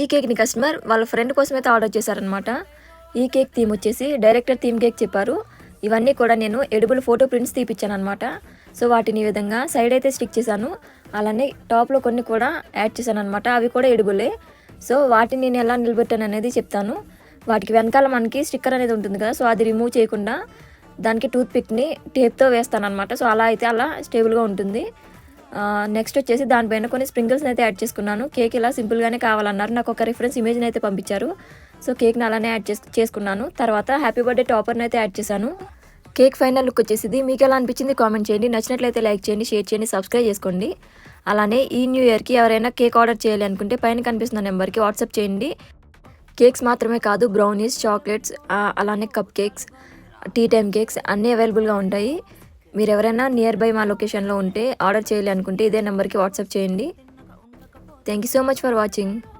ఈ కేక్ని కస్టమర్ వాళ్ళ ఫ్రెండ్ కోసం అయితే ఆర్డర్ చేశారనమాట ఈ కేక్ థీమ్ వచ్చేసి డైరెక్టర్ థీమ్ కేక్ చెప్పారు. ఇవన్నీ కూడా నేను ఎడిబుల్ ఫోటో ప్రింట్స్ తీపిచ్చాను అనమాట సో వాటిని ఈ విధంగా సైడ్ అయితే స్టిక్ చేశాను. అలానే టాప్లో కొన్ని కూడా యాడ్ చేశాను అనమాట అవి కూడా ఎడిబులే. సో వాటిని నేను ఎలా నిలబెట్టాను అనేది చెప్తాను. వాటికి వెనకాల మనకి స్టిక్కర్ అనేది ఉంటుంది కదా సో అది రిమూవ్ చేయకుండా దానికి టూత్ పిక్ని టేప్తో వేస్తాను అనమాట సో అలా అయితే అలా స్టేబుల్గా ఉంటుంది. నెక్స్ట్ వచ్చేసి దానిపైన కొన్ని స్ప్రింకిల్స్ని అయితే యాడ్ చేసుకున్నాను. కేక్ ఇలా సింపుల్గానే కావాలన్నారు. నాకు ఒక రిఫరెన్స్ ఇమేజ్ని అయితే పంపించారు. సో కేక్ని అలానే యాడ్ చేసు చేసుకున్నాను. తర్వాత హ్యాపీ బర్త్డే టాపర్ని అయితే యాడ్ చేశాను. కేక్ ఫైనల్ లుక్ వచ్చేసింది. మీకు ఎలా అనిపించింది కామెంట్ చేయండి. నచ్చినట్లయితే లైక్ చేయండి షేర్ చేయండి సబ్స్క్రైబ్ చేసుకోండి. అలానే ఈ న్యూ ఇయర్కి ఎవరైనా కేక్ ఆర్డర్ చేయాలి అనుకుంటే పైన కనిపిస్తున్న నెంబర్కి వాట్సాప్ చేయండి. కేక్స్ మాత్రమే కాదు బ్రౌనీస్ చాక్లెట్స్ అలానే cupcakes tea time cakes అన్నీ అవైలబుల్గా ఉంటాయి. మీరు ఎవరైనా నియర్ బై మా లొకేషన్లో ఉంటే ఆర్డర్ చేయాలి అనుకుంటే ఇదే నెంబర్కి వాట్సాప్ చేయండి. Thank you so much for watching